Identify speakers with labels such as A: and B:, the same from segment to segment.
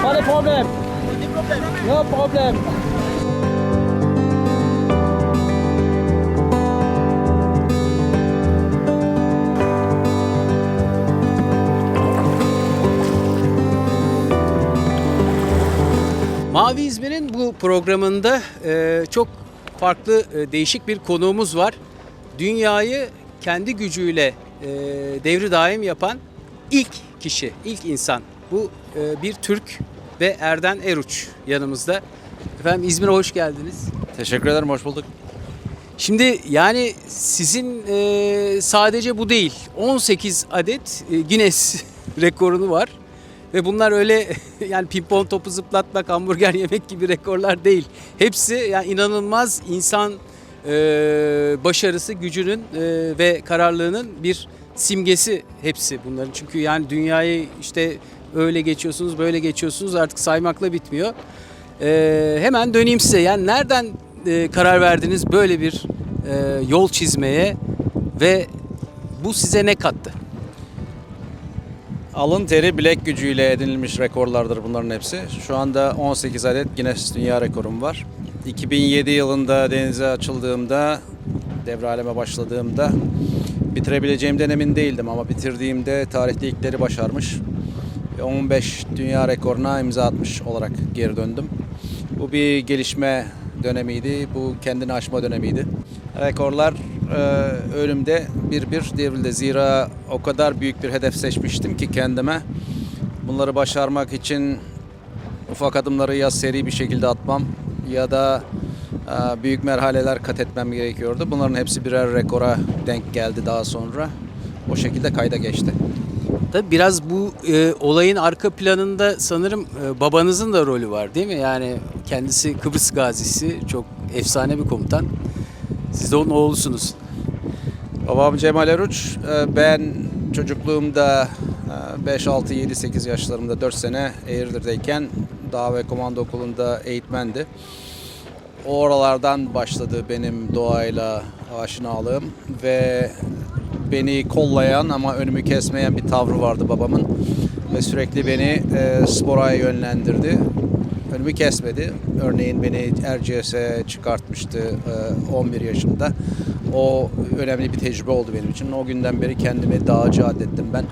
A: problem. No problem. Mavi İzmir'in bu programında e, çok farklı e, değişik bir konuğumuz var. Dünyayı kendi gücüyle e, devri daim yapan ilk kişi, ilk insan. Bu e, bir Türk ve Erden Eruç yanımızda. Efendim İzmir'e hoş geldiniz.
B: Teşekkür ederim, hoş bulduk.
A: Şimdi yani sizin e, sadece bu değil 18 adet e, Guinness rekorunu var. Ve bunlar öyle yani pimpon topu zıplatmak, hamburger yemek gibi rekorlar değil. Hepsi yani inanılmaz insan e, başarısı, gücünün e, ve kararlılığının bir simgesi hepsi bunların. Çünkü yani dünyayı işte öyle geçiyorsunuz, böyle geçiyorsunuz artık saymakla bitmiyor. E, hemen döneyim size. Yani nereden e, karar verdiniz böyle bir e, yol çizmeye ve bu size ne kattı?
B: Alın teri bilek gücüyle edinilmiş rekorlardır bunların hepsi. Şu anda 18 adet Guinness Dünya Rekorum var. 2007 yılında denize açıldığımda, devraleme başladığımda bitirebileceğimden emin değildim ama bitirdiğimde tarihte ilkleri başarmış. Ve 15 dünya rekoruna imza atmış olarak geri döndüm. Bu bir gelişme dönemiydi, bu kendini aşma dönemiydi. Rekorlar e, önümde bir bir devrildi. Zira o kadar büyük bir hedef seçmiştim ki kendime. Bunları başarmak için ufak adımları ya seri bir şekilde atmam ya da e, büyük merhaleler kat etmem gerekiyordu. Bunların hepsi birer rekora denk geldi daha sonra. O şekilde kayda geçti.
A: Tabii biraz bu e, olayın arka planında sanırım e, babanızın da rolü var değil mi? Yani kendisi Kıbrıs gazisi, çok efsane bir komutan. Siz de onun oğlusunuz.
B: Babam Cemal Eruç. Ee, Ben çocukluğumda e, 5, 6, 7, 8 yaşlarımda 4 sene Eğirdir'deyken dağ ve komando okulunda eğitmendi. O oralardan başladı benim doğayla aşinalığım ve beni kollayan ama önümü kesmeyen bir tavrı vardı babamın ve sürekli beni e, spora yönlendirdi. Önümü kesmedi. Örneğin beni Erciyes'e çıkartmıştı e, 11 yaşımda. O önemli bir tecrübe oldu benim için. O günden beri kendimi dağcı addettim ben.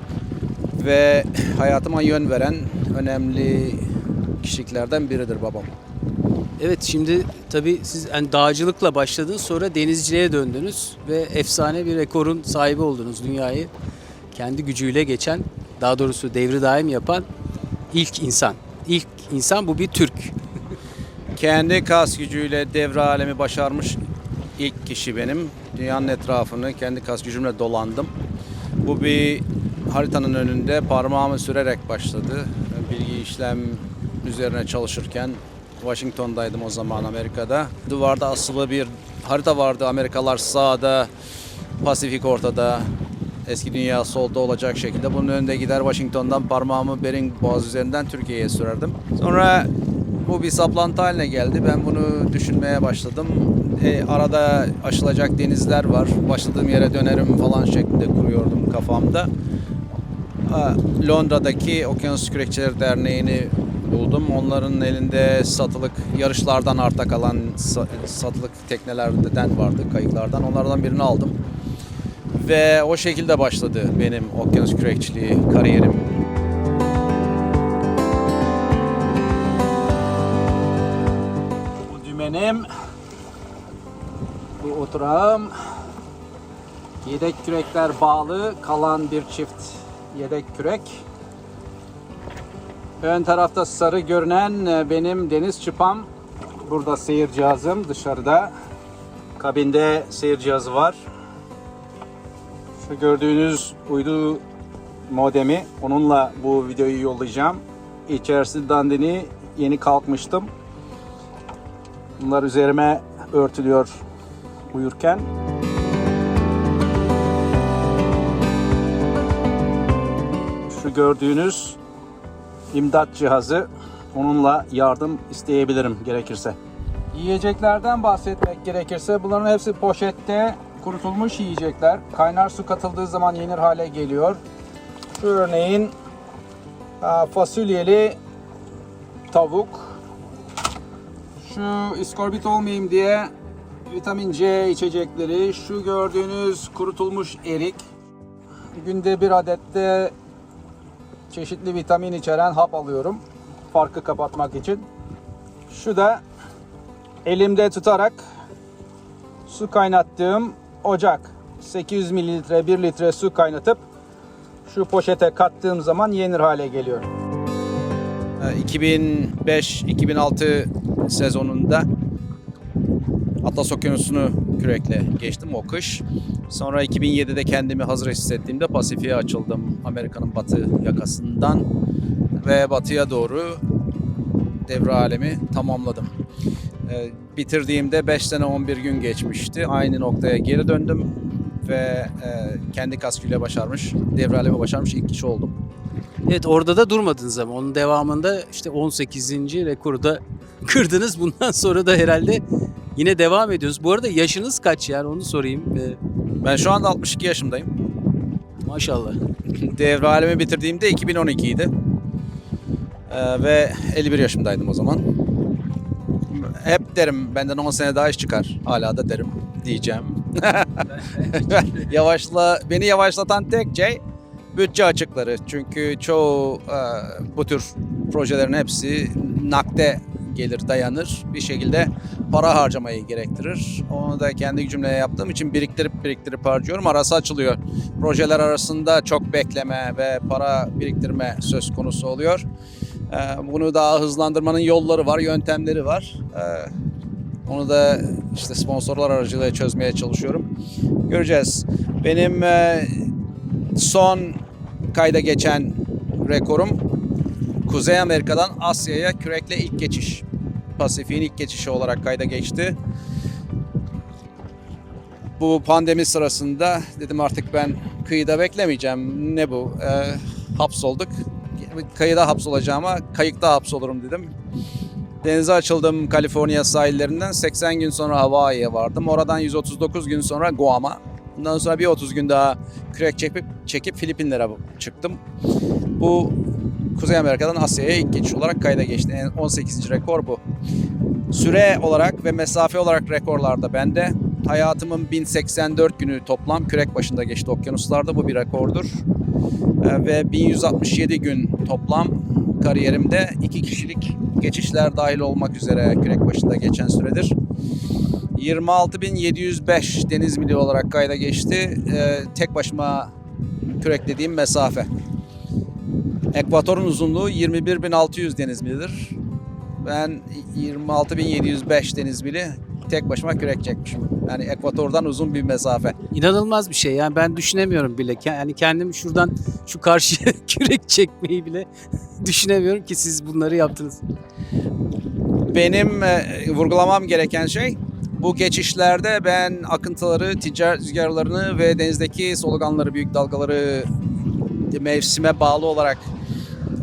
B: Ve hayatıma yön veren önemli kişiliklerden biridir babam.
A: Evet şimdi tabii siz yani dağcılıkla başladınız sonra denizciliğe döndünüz ve efsane bir rekorun sahibi oldunuz. Dünyayı kendi gücüyle geçen daha doğrusu devri daim yapan ilk insan. İlk insan bu bir Türk.
B: Kendi kas gücüyle devre alemi başarmış ilk kişi benim. Dünyanın etrafını kendi kas gücümle dolandım. Bu bir haritanın önünde parmağımı sürerek başladı. Bilgi işlem üzerine çalışırken Washington'daydım o zaman Amerika'da. Duvarda asılı bir harita vardı. Amerikalar sağda, Pasifik ortada, eski dünya solda olacak şekilde. Bunun önünde gider Washington'dan parmağımı Bering Boğaz üzerinden Türkiye'ye sürerdim. Sonra bu bir saplantı haline geldi. Ben bunu düşünmeye başladım. E, arada aşılacak denizler var. Başladığım yere dönerim falan şeklinde kuruyordum kafamda. Londra'daki Okyanus Kürekçileri Derneği'ni buldum. Onların elinde satılık yarışlardan arta kalan sa- satılık teknelerden vardı, kayıklardan. Onlardan birini aldım. Ve o şekilde başladı benim okyanus kürekçiliği kariyerim.
A: Bu dümenim. Bu oturağım. Yedek kürekler bağlı. Kalan bir çift yedek kürek. Ön tarafta sarı görünen e, benim deniz çıpam. Burada seyir cihazım dışarıda. Kabinde seyir cihazı var. Şu gördüğünüz uydu modemi. Onunla bu videoyu yollayacağım. İçerisi dandini yeni kalkmıştım. Bunlar üzerime örtülüyor uyurken. Şu gördüğünüz imdat cihazı onunla yardım isteyebilirim gerekirse. Yiyeceklerden bahsetmek gerekirse bunların hepsi poşette kurutulmuş yiyecekler. Kaynar su katıldığı zaman yenir hale geliyor. Örneğin aa, fasulyeli
C: tavuk. Şu iskorbit olmayayım diye vitamin C içecekleri. Şu gördüğünüz kurutulmuş erik. Günde bir adette çeşitli vitamin içeren hap alıyorum. Farkı kapatmak için. Şu da elimde tutarak su kaynattığım ocak. 800 mililitre 1 litre su kaynatıp şu poşete kattığım zaman yenir hale geliyor.
B: Ee, 2005-2006 sezonunda Atlas Okyanusu'nu kürekle geçtim o kış. Sonra 2007'de kendimi hazır hissettiğimde Pasifik'e açıldım Amerika'nın batı yakasından ve batıya doğru devre alemi tamamladım. Ee, bitirdiğimde 5 sene 11 gün geçmişti. Aynı noktaya geri döndüm ve e, kendi kaskıyla başarmış, devre alemi başarmış ilk kişi oldum.
A: Evet orada da durmadınız ama onun devamında işte 18. rekoru da kırdınız. Bundan sonra da herhalde yine devam ediyorsunuz. Bu arada yaşınız kaç yani onu sorayım. Ee,
B: Ben şu anda 62 yaşındayım.
A: maşallah.
B: Devre alemi bitirdiğimde 2012 idi. Ee, ve 51 yaşındaydım o zaman. Hep derim benden 10 sene daha iş çıkar. Hala da derim diyeceğim. Yavaşla beni yavaşlatan tek şey bütçe açıkları. Çünkü çoğu e, bu tür projelerin hepsi nakde gelir dayanır. Bir şekilde para harcamayı gerektirir. Onu da kendi gücümle yaptığım için biriktirip biriktirip harcıyorum. Arası açılıyor projeler arasında çok bekleme ve para biriktirme söz konusu oluyor. Ee, Bunu daha hızlandırmanın yolları var, yöntemleri var. Ee, Onu da işte sponsorlar aracılığıyla çözmeye çalışıyorum. Göreceğiz. Benim e, son kayda geçen rekorum Kuzey Amerika'dan Asya'ya kürekle ilk geçiş. Pasifik'in ilk geçişi olarak kayda geçti bu pandemi sırasında dedim artık ben kıyıda beklemeyeceğim. Ne bu? Ee, hapsolduk. Kıyıda hapsolacağıma kayıkta hapsolurum dedim. Denize açıldım Kaliforniya sahillerinden. 80 gün sonra Hawaii'ye vardım. Oradan 139 gün sonra Guam'a. Bundan sonra bir 30 gün daha kürek çekip, çekip Filipinlere çıktım. Bu Kuzey Amerika'dan Asya'ya ilk geçiş olarak kayda geçti. En 18. rekor bu. Süre olarak ve mesafe olarak rekorlarda bende. Hayatımın 1084 günü toplam kürek başında geçti okyanuslarda. Bu bir rekordur. Ee, Ve 1167 gün toplam kariyerimde iki kişilik geçişler dahil olmak üzere kürek başında geçen süredir. 26.705 deniz mili olarak kayda geçti. Ee, tek başıma küreklediğim mesafe. Ekvatorun uzunluğu 21.600 deniz milidir. Ben 26.705 deniz mili tek başıma kürek çekmişim. Yani ekvatordan uzun bir mesafe.
A: İnanılmaz bir şey yani ben düşünemiyorum bile. Yani kendim şuradan şu karşıya kürek çekmeyi bile düşünemiyorum ki siz bunları yaptınız.
B: Benim e, vurgulamam gereken şey bu geçişlerde ben akıntıları, ticaret rüzgarlarını ve denizdeki soluganları, büyük dalgaları mevsime bağlı olarak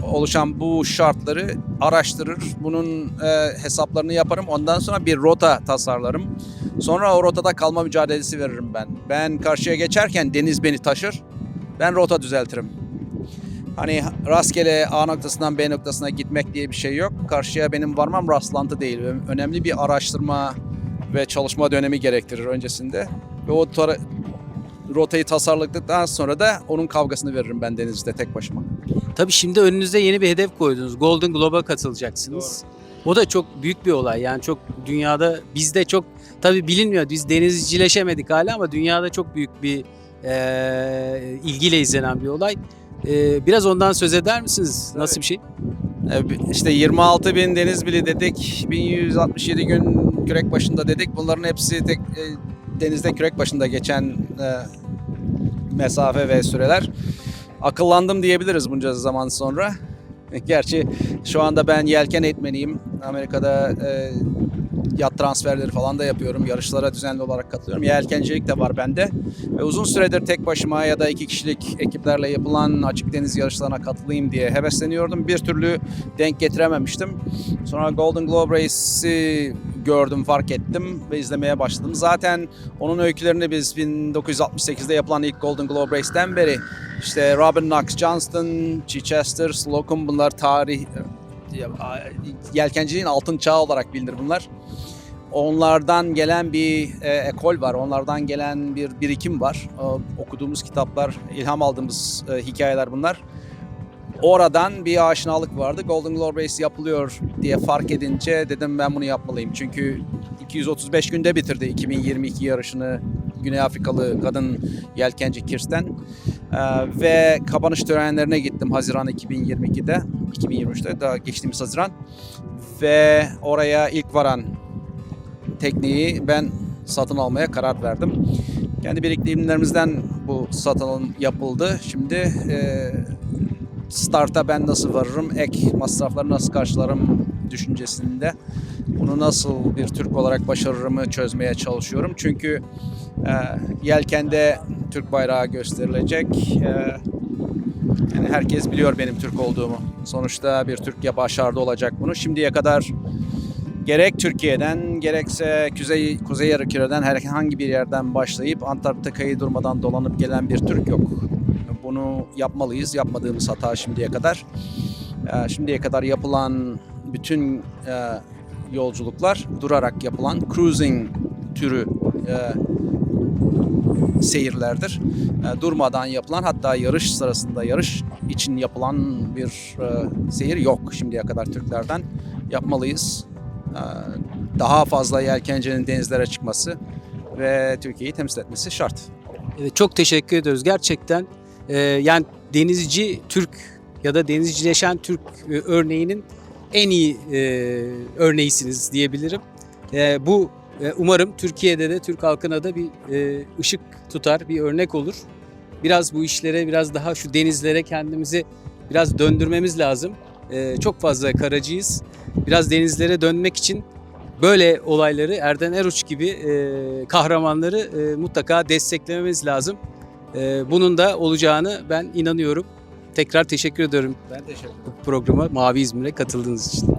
B: oluşan bu şartları araştırır. Bunun e, hesaplarını yaparım. Ondan sonra bir rota tasarlarım. Sonra o rotada kalma mücadelesi veririm ben. Ben karşıya geçerken deniz beni taşır. Ben rota düzeltirim. Hani rastgele A noktasından B noktasına gitmek diye bir şey yok. Karşıya benim varmam rastlantı değil. Önemli bir araştırma ve çalışma dönemi gerektirir öncesinde. Ve o rotayı tasarladıktan sonra da onun kavgasını veririm ben denizde tek başıma.
A: Tabii şimdi önünüze yeni bir hedef koydunuz. Golden Globe'a katılacaksınız. O da çok büyük bir olay. Yani çok dünyada bizde çok tabii bilinmiyor. Biz denizcileşemedik hala ama dünyada çok büyük bir eee, ilgiyle izlenen bir olay. Eee, biraz ondan söz eder misiniz? Nasıl bir şey?
B: E, İşte 26 bin deniz bili dedik, 1167 gün kürek başında dedik. Bunların hepsi tek e, denizde kürek başında geçen e, mesafe ve süreler. Akıllandım diyebiliriz bunca zaman sonra. Gerçi şu anda ben yelken eğitmeniyim. Amerika'da e, yat transferleri falan da yapıyorum. Yarışlara düzenli olarak katılıyorum. Yelkencilik de var bende. Ve uzun süredir tek başıma ya da iki kişilik ekiplerle yapılan açık deniz yarışlarına katılayım diye hevesleniyordum. Bir türlü denk getirememiştim. Sonra Golden Globe Race'i gördüm, fark ettim ve izlemeye başladım. Zaten onun öykülerini biz 1968'de yapılan ilk Golden Globe Race'ten beri işte Robin Knox Johnston, Chichester, Slocum bunlar tarih yelkenciliğin altın çağı olarak bilinir bunlar. Onlardan gelen bir e, ekol var, onlardan gelen bir birikim var. O, okuduğumuz kitaplar, ilham aldığımız e, hikayeler bunlar. Oradan bir aşinalık vardı. Golden Globe Race yapılıyor diye fark edince dedim ben bunu yapmalıyım. Çünkü 235 günde bitirdi 2022 yarışını Güney Afrikalı kadın yelkenci Kirsten. Ee, ve kapanış törenlerine gittim Haziran 2022'de, 2023'te daha geçtiğimiz Haziran. Ve oraya ilk varan tekniği ben satın almaya karar verdim. Kendi birikimlerimizden bu satın alım yapıldı. Şimdi e, starta ben nasıl varırım, ek masrafları nasıl karşılarım düşüncesinde. Bunu nasıl bir Türk olarak başarırımı çözmeye çalışıyorum. Çünkü e, yelkende Türk bayrağı gösterilecek. E, yani herkes biliyor benim Türk olduğumu. Sonuçta bir Türkiye başardı olacak bunu. Şimdiye kadar gerek Türkiye'den gerekse Kuzey Kuzey Yarımküre'den herhangi bir yerden başlayıp Antarktika'yı durmadan dolanıp gelen bir Türk yok. Bunu yapmalıyız. Yapmadığımız hata şimdiye kadar. Ee, Şimdiye kadar yapılan bütün e, yolculuklar durarak yapılan cruising türü e, seyirlerdir. E, Durmadan yapılan hatta yarış sırasında yarış için yapılan bir e, seyir yok şimdiye kadar Türklerden. Yapmalıyız. E, Daha fazla yelkencinin denizlere çıkması ve Türkiye'yi temsil etmesi şart.
A: Evet, çok teşekkür ediyoruz. Gerçekten e, yani denizci Türk ya da denizcileşen Türk e, örneğinin en iyi e, örneğisiniz diyebilirim. E, bu e, umarım Türkiye'de de Türk halkına da bir e, ışık tutar, bir örnek olur. Biraz bu işlere, biraz daha şu denizlere kendimizi biraz döndürmemiz lazım. E, çok fazla karacıyız. Biraz denizlere dönmek için böyle olayları Erden Eruç gibi e, kahramanları e, mutlaka desteklememiz lazım. E, bunun da olacağını ben inanıyorum. Tekrar teşekkür ediyorum
B: Ben teşekkür ederim.
A: bu programa Mavi İzmir'e katıldığınız için.